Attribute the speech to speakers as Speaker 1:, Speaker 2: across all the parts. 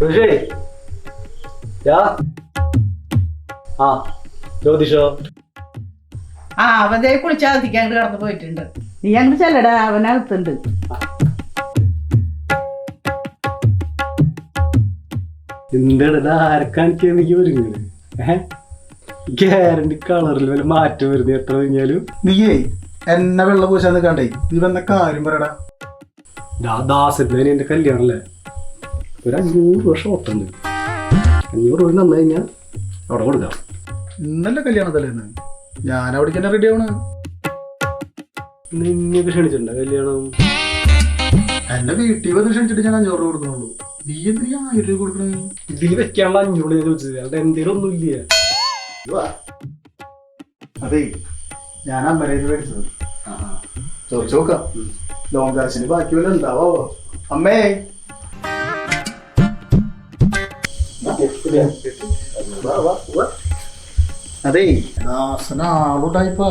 Speaker 1: ഋഷേ യാ ആ ജ്യോതിഷോ?
Speaker 2: ആ അവന്റെ ദേ കുളിച്ചാതിക്ക് അങ്ങോട്ട് കടന്നു പോയിട്ടുണ്ട്. നീ അങ്ങോട്ട് ചെല്ലടാ അവനകത്തുണ്ട്
Speaker 1: എനിക്ക് ഏഹ് ഗ്യാരണ്ടി കളറിൽ വല്ല മാറ്റം വരുന്നത് എത്ര കഴിഞ്ഞാലും?
Speaker 3: നീയേ എന്നെ വെള്ള പൂശാൻ നിൽക്കാണ്ടേ നീ വന്ന കാര്യം പറയടാ.
Speaker 1: ദാസ് എന്റെ കല്യാണല്ലേ? ഒരു അഞ്ഞൂറ് രൂപ ഷോട്ടുണ്ട് അഞ്ഞൂറ് രൂപ തന്നു കഴിഞ്ഞാൽ അവിടെ കൊടുക്കാം.
Speaker 3: ഇന്നലെ കല്യാണത്തല്ലേ ഇന്ന് ഞാൻ അവിടേക്ക് തന്നെ റെഡി ആവണ്
Speaker 1: നിങ്ങൾക്ക് ക്ഷണിച്ചിട്ടുണ്ടോ കല്യാണം?
Speaker 3: എന്റെ വീട്ടിൽ വന്ന് ക്ഷണിച്ചിട്ട് ഞാൻ അഞ്ഞൂറ് രൂപ കൊടുക്കണുള്ളൂ നീ എന്തിനാ ആയിരം രൂപ കൊടുക്കണേ?
Speaker 1: ഇതിൽ വെക്കാനുള്ള അഞ്ഞൂറ് ഞാൻ ചോദിച്ചത്. അവിടെ എന്തേലും ഒന്നും ഇല്ല?
Speaker 3: അതെ ഞാൻ അമ്മരേത് മേടിച്ചത്. ചോദിച്ചു നോക്കാം. ലോങ് ക്ലാസ്സിന് ബാക്കി വല്ല ഉണ്ടാവോ അമ്മേ അതേ ആളുണ്ടായിപ്പാ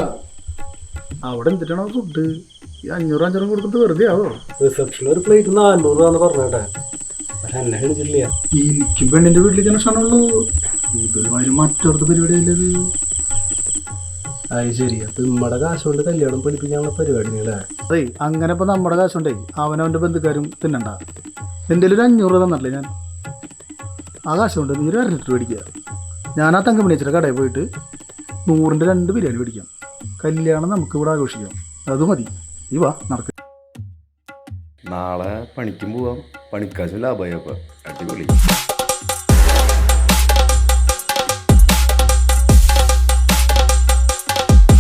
Speaker 3: അവിടെ എന്തിട്ടാണോ ഫുഡ് ഈ അഞ്ഞൂറ് അഞ്ഞൂറ് കൊടുത്തിട്ട് വെറുതെ ആവോ?
Speaker 1: റിസപ്ഷനിൽ ഒരു പ്ലേറ്റ് നാനൂറ് രൂപ പറഞ്ഞേട്ടെ. പക്ഷെ എന്നെ ക്ഷണിച്ചിട്ടില്ല
Speaker 3: എനിക്കും പെണ്ണിന്റെ വീട്ടിലേക്ക് ക്ഷണമുള്ളൂ ഇതൊരു മാതിരി മറ്റൊരു പരിപാടിയല്ലത്
Speaker 1: അത് ശരി. അത് നമ്മുടെ കാശ് കൊണ്ട് കല്യാണം പഠിപ്പിക്കാനുള്ള പരിപാടികളെ
Speaker 3: അതെ അങ്ങനെ ഇപ്പൊ നമ്മുടെ കാശുണ്ടേ അവനവന്റെ ബന്ധുക്കാരും തിന്നണ്ട. എന്തെങ്കിലും ഒരു അഞ്ഞൂറ് തന്നല്ലേ ഞാൻ? ആ നീര അര ലിറ്റർ മേടിക്കുക ഞാൻ ആ തങ്കം കടയിൽ പോയിട്ട് നൂറിന്റെ രണ്ട് ബിരിയാണി മേടിക്കാം കല്യാണം നമുക്ക് ഇവിടെ ആഘോഷിക്കാം. അത് മതി. നീ വാ നടക്ക.
Speaker 4: നാളെ പണിക്കും പോവാം. പണിക്കാശും ലാഭമായി അപ്പം. അടിപൊളി.